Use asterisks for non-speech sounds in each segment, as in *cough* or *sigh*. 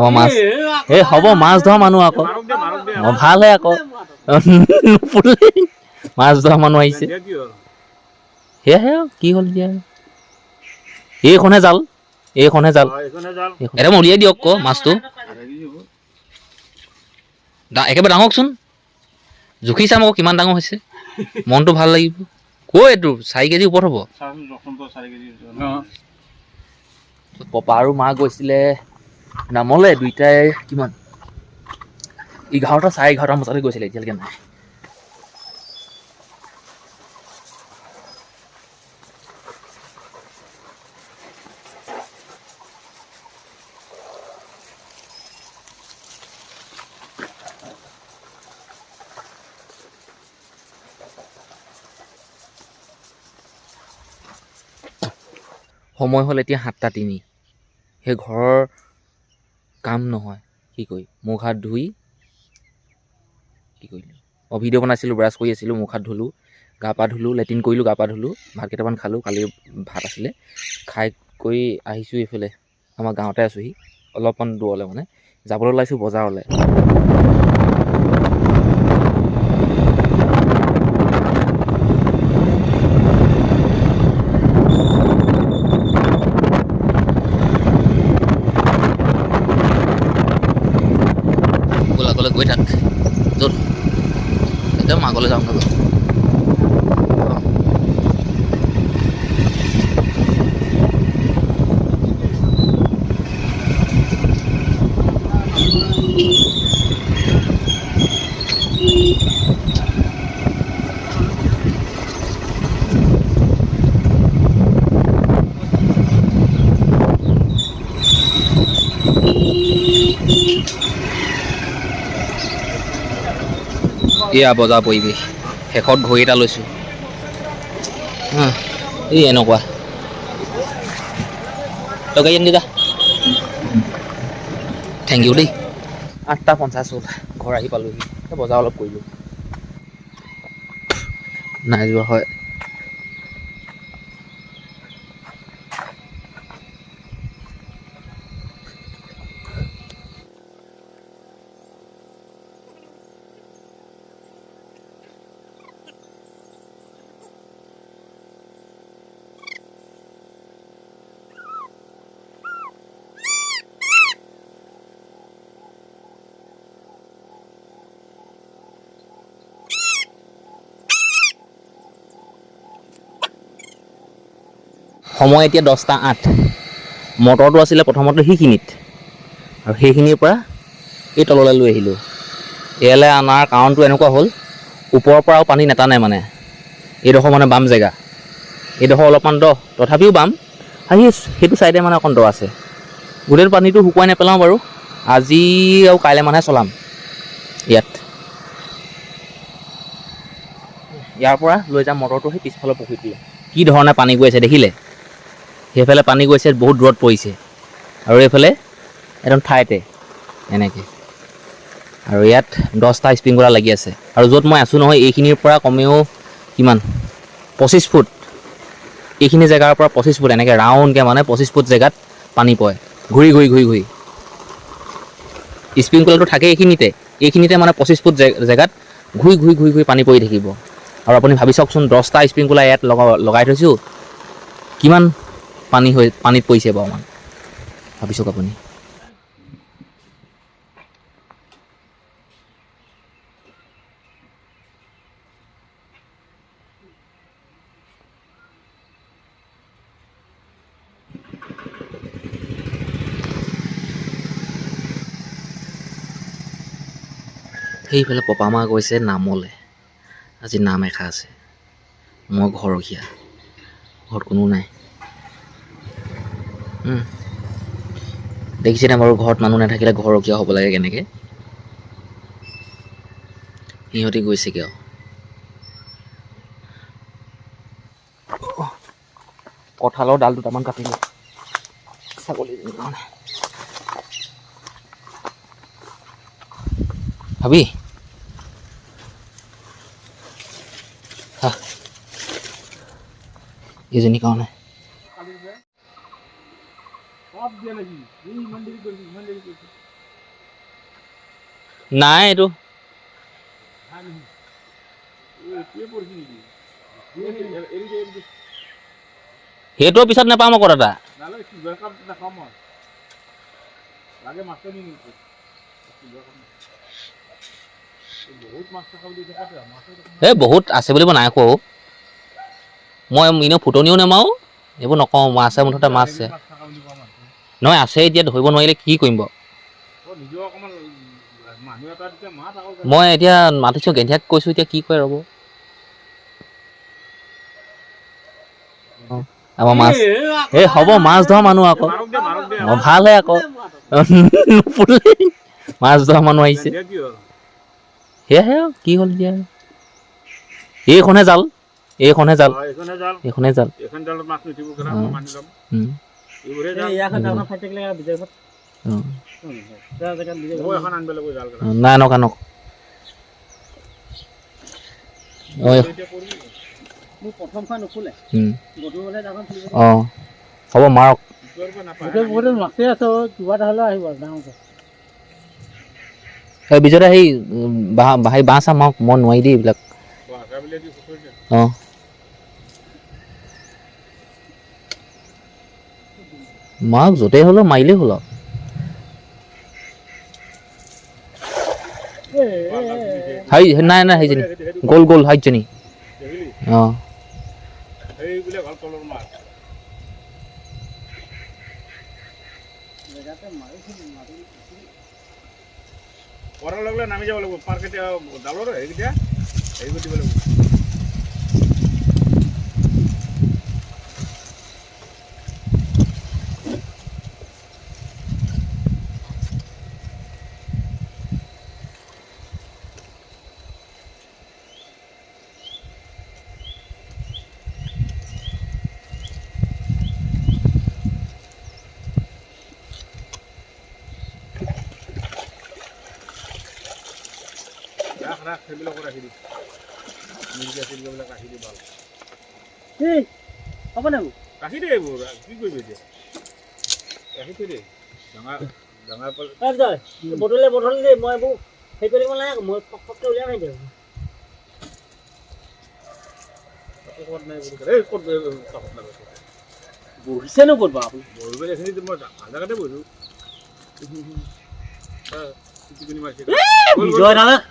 আমাৰ মাছ। এই হ'ব মাছ ধৰা মানুহ আকৌ। অঁ ভালহে আকৌ। মাছ ধৰা মানুহ আহিছে। কি সেয়াহে আৰু কি হ'ল এতিয়া? এইখনহে জাল এইখনহে জাল। মই উলিয়াই দিয়ক আকৌ মাছটো। একেবাৰে ডাঙৰকচোন জুখি চাম আকৌ কিমান ডাঙৰ হৈছে। মনটো ভাল লাগিব। কৈ এইটো? চাৰি কেজি ওপৰত হ'ব। পপা আৰু মা গৈছিলে। নামলে দুইটাই কিমান? এঘাৰটা চাৰে এঘাৰটা বজাতে গৈছিলে এতিয়ালৈকে নাই। সময় হ'ল এতিয়া সাতটা তিনি। সেই ঘৰৰ কাম নহয়। কি কৰি? মুখ হাত ধুই কি কৰিলোঁ? অঁ ভিডিঅ' বনাইছিলোঁ ব্ৰাছ কৰি আছিলোঁ মুখ হাত ধুলোঁ গা পা ধুলোঁ লেট্ৰিন কৰিলোঁ গা পা ধুলোঁ ভাত কেইটামান খালোঁ কালিৰ ভাত আছিলে। খাই কৰি আহিছোঁ এইফালে আমাৰ গাঁৱতে আছোঁহি অলপমান দূৰলৈ মানে যাবলৈ ওলাইছোঁ বজাৰলৈ। 不会唱 এয়া বজাৰ পৰিৱেশ। শেষত ঘড়ী এটা লৈছোঁ। এই এনেকুৱা। গাড়ী আনি যা। থেংক ইউ দেই। আঠটা পঞ্চাছ হ'ল। ঘৰ আহি পালোহি। বজাৰ অলপ কৰিলোঁ। নাই যোৱা হয়। সময় এতিয়া দহটা আঠ। মটৰটো আছিলে প্ৰথমতে সেইখিনিত। আৰু সেইখিনিৰ পৰা এই তললৈ লৈ আহিলোঁ। ইয়ালৈ অনাৰ কাৰণটো এনেকুৱা হ'ল, ওপৰৰ পৰাও পানী নেটানে মানে। এইডোখৰ মানে বাম জেগা। এইডোখৰ অলপমান দ। তথাপিও বাম। আৰু সেই সেইটো ছাইডে মানে অকণ দ আছে। গোটেই পানীটো শুকুৱাই নেপেলাওঁ বাৰু। আজি আৰু কাইলৈ মানেহে চলাম ইয়াত। ইয়াৰ পৰা লৈ যাম মটৰটো। সেই পিছফালৰ পুখুৰীটোলৈ। কি ধৰণে পানী গৈ আছে দেখিলে? সেইফালে পানী গৈছে বহুত দূৰত পৰিছে। আৰু এইফালে একদম ঠাইতে এনেকৈ। আৰু ইয়াত দহটা স্প্ৰিংকলাৰ লাগি আছে। আৰু য'ত মই আছোঁ নহয় এইখিনিৰ পৰা কমেও কিমান? পঁচিছ ফুট। এইখিনি জেগাৰ পৰা পঁচিছ ফুট এনেকৈ ৰাউণ্ডকৈ মানে পঁচিছ ফুট জেগাত পানী পৰে। ঘূৰি ঘূৰি ঘূৰি ঘূৰি। স্প্ৰিংকলাৰটো থাকে এইখিনিতে। এইখিনিতে মানে পঁচিছ ফুট জেগাত ঘূৰি ঘূৰি ঘূৰি ঘূৰি পানী পৰি থাকিব। আৰু আপুনি ভাবি চাওকচোন দহটা স্প্ৰিংকলাৰ ইয়াত লগা লগাই থৈছোঁ। কিমান পানী হৈ পানীত পৰিছে বাৰু মান ভাবি চাওক আপুনি। সেইফালে পপামা গৈছে নামলৈ। আজি নাম এষা আছে। মই ঘৰখীয়া। ঘৰত কোনো নাই। দেখিছেনে বাৰু ঘৰত মানুহ নাথাকিলে ঘৰখীয়া হ'ব লাগে কেনেকৈ? সিহঁতি গৈছেগৈ আৰু কঁঠালৰ ডাল দুটামান কাটিলোঁ ছাগলীজনীৰ কাৰণে ভাবি? হা। এইজনীৰ কাৰণে। নাই এইটো সেইটোৰ পিছত নাপাম আকৌ দাদা। মই। এই বহুত থকা বুলি আছে বুলিব নাই কোৱা মই এনেও ফুটনিও নেমাৰো এইবোৰ নকওঁ মাছে মুঠতে মাছ নহয় আছে এতিয়া ধৰিব নোৱাৰিলে কি কৰিম বাৰু? মই এতিয়া মাতিছোঁ গেন্ধিয়াক কৈছোঁ এতিয়া কি কৰে ৰ'ব। আমাৰ মাছ এই হ'ব মাছ ধৰা মানুহ আকৌ। অঁ ভালহে আকৌ। *laughs* মাছ ধৰা মানুহ আহিছে। সেয়াহে কি হ'ল এতিয়া? এইখনহে জাল এইখনহে জাল অ, এইখনে জাল। এইখনে জাল। এইখন জালত মাছ নুঠিব হব মাৰক। বিজয় বাঁহ চাহ মাৰক মই নোৱাৰি দেই এইবিলাক। অঁ। মাৰক য'তেই হ'লেও মাৰিলেই হ'ল। আৰু হাই নাই নাই সেইজনী গ'ল গ'ল হাইজনী? অঁ। পৰাৰ লগে নামি যাব লাগিব। পাৰ কেতিয়া জালৰ হেৰিকেইটা হেৰি কৰি দিব লাগিব ৰাখ সেইবিলাকো ৰাখি দি মিৰ্গা চিৰ্গাবিলাক ৰাখি দি ভালো। হ'ব নে ৰাখি দে এইবোৰ কি কৰিবি এতিয়া? ৰাখি থৈ দে। ডাঙৰ ডাঙৰ বটলে বটল দেই মই এইবোৰ হেৰি কৰিব নালাগে মই ফক ফককৈ উলিয়াই মাৰি দিওঁ ক'ত নাই বুলি ক'লে। ক'ত ক'ত বাৰু বহিবলৈ এইখিনিতো মই ভালো জেগাতে বহিছোঁ।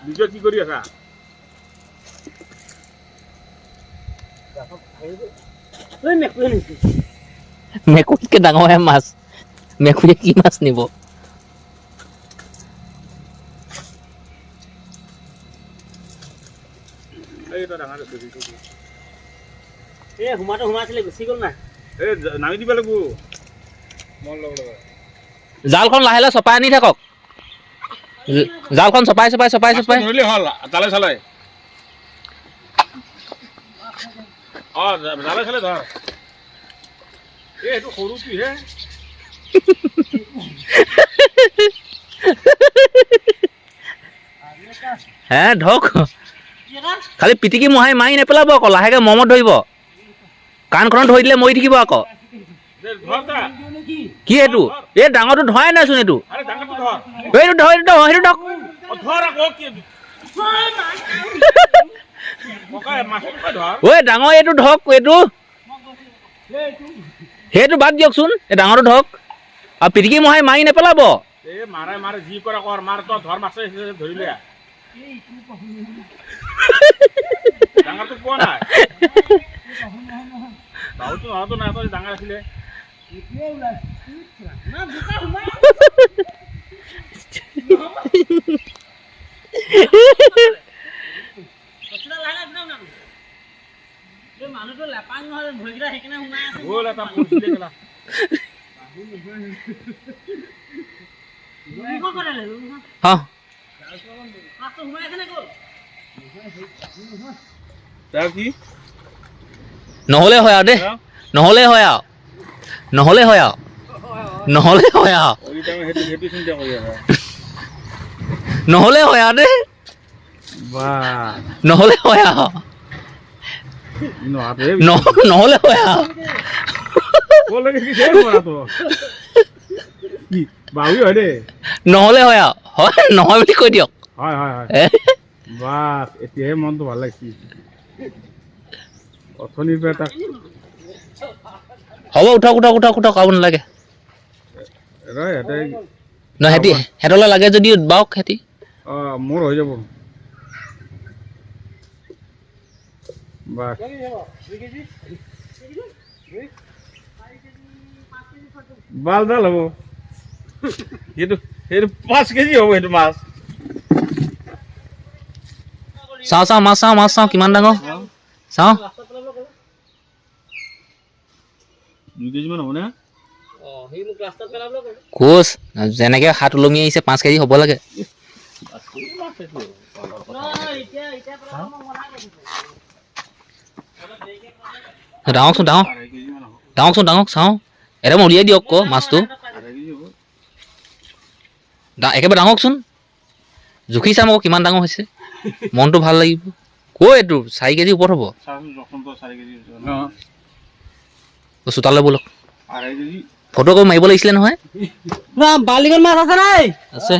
বিজয় কি কৰি আছা? মেকুৰীতকৈ ডাঙৰহে মাছ। মেকুৰীয়ে কি মাছ নিব? এই সোমাটো সোমাইছিলে গুচি গ'ল না। এই নামি দিব লাগিব। লগ লগা জালখন লাহে লাহে চপাই আনি থাকক। জালখন চপাই চপাই চপাই চপাই। ধৰিলে হ'ল তালে চালে। অ জালে চালে ধৰ। এই এইটো সৰু কি হে? ধৰক খালি পিটিকি মোহাৰি মাৰি নেপেলাব আকৌ লাহেকৈ মমত ধৰিব। কাণখনত ধৰি দিলে মৰি থাকিব আকৌ। কি এইটো? এই ডাঙৰটো ধৰাই নাইচোন এইটো। আকৌ কি? ককাই মাছটো কই ধৰ ঐ ডাঙৰ এইটো ধৰক এইটো। সেইটো বাদ দিয়কচোন এই ডাঙৰটো ধৰক আৰু পিটিকি মোহাৰি মাৰি নেপেলাব। ডাঙৰটো পোৱা নাই বাহুটো নহতো নাই তই ডাঙৰ আছিলে বস্তুটা লাহে লাহে শুনাওক না আপুনি। এই মানুহটো লেপাং নহয় ভৰিকেইটা সেইকাৰণে সোমাই আছে গ'ল এটা পৰিছিলে কেলা মুখত কৰে লাগে, মুখত। হা মাছটো সোমাই আছে নে গ'ল তাৰ কি নহ'লে হয়। আৰু দেই নহ'লে হয় আৰু নহ'লে হয় আৰু নহ'লে হয়। আৰু চিন্তা কৰি আছা নহ'লে হয়। আৰু দেই নহ'লে হয় আৰু নহ'লে হয় আৰু বাহুই হয় দেই নহ'লে হয় আৰু। হয় নহয় বুলি কৈ দিয়ক। হয় হয় হয়? বাছ এতিয়াহে মনটো ভালো লাগিছে। অথনিৰ পৰা তাক হ'ব উঠক উঠক উঠক উঠক খাব নালাগে। ৰ সিহঁতে ন সিহঁতি সিহঁতলৈ লাগে যদি বাওক সিহঁতি অঁ মোৰ হৈ যাব। বাছ। বাল ডাল হ'ব। পাঁচ কেজি হ'ব সেইটো মাছ। চাওঁ চাওঁ মাছ চাওঁ মাছ চাওঁ কিমান ডাঙৰ? চাওঁ। পেলাবলৈ ক'লে কোচ যেনেকে হাত ওলমি আহিছে পাঁচ কেজি হ'ব লাগে। ডাঙৰকচোন ডাঙৰ ডাঙৰকচোন ডাঙৰক। চাওঁ। একদম উলিয়াই দিয়ক আকৌ মাছটো। একেবাৰে ডাঙৰকচোন জুখি চাম আকৌ কিমান ডাঙৰ হৈছে। মনটো ভালো লাগিব। কৈ এইটো চাৰি কেজি ওপৰত হ'ব। চোতালৈ ব'লক ফটো কৰি মাৰিব লাগিছিলে নহয়। আছে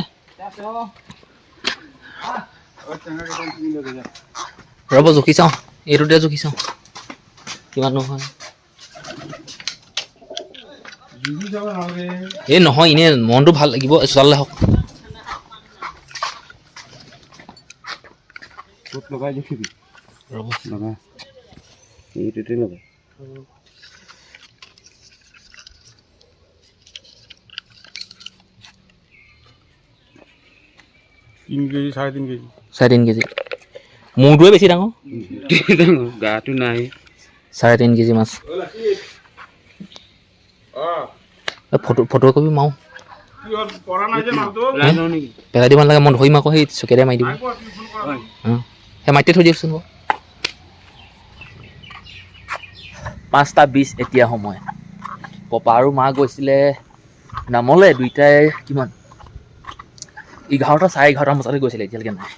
ৰ'ব জুখি চাওঁ। এইটোতে জুখি চাওঁ। কিমান নহয়। এই নহয় এনেই মনটো ভালো লাগিব চোতাললৈ হওক তিন কেজি চাৰে তিন কেজি। চাৰে তিনি কেজি। মূৰটোৱে বেছি ডাঙৰ? গাটো নাই। চাৰে তিনি কেজি মাছ। ফটো ফটো কপি মাৰো। কি হ'ল পৰা নাই যে মালটো? পেলাই দিব নালাগে মই ধৰিম আকৌ সেই চকেৰে মাৰি দিব। সেই মাটিতে থৈ দিয়কচোন বাৰু। পাঁচটা বিছ এতিয়া সময়। পপা আৰু মা গৈছিলে নামলে দুইটাই কিমান? এঘাৰটা চাৰে এঘাৰটা বজাতে গৈছিলে এতিয়ালৈকে নাই।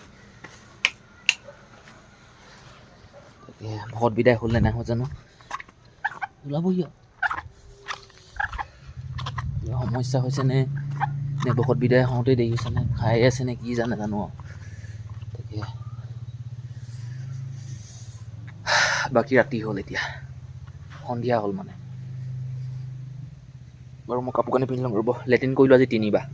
ভকত বিদায় হ'ল নে নাই হোৱা জানো ওলাবহি আৰু। সমস্যা হৈছে নে? ভকত বিদায় হওঁতে দেৰি হৈছে নে খাই আছে নে কি জানে জানো আৰু। বাকী ৰাতি হ'ল এতিয়া। সন্ধিয়া হ'ল মানে। বাৰু মই কাপোৰ কানি পিন্ধি ল'ম ৰ'ব। লেট্ৰিন কৰিলোঁ আজি তিনিবাৰ।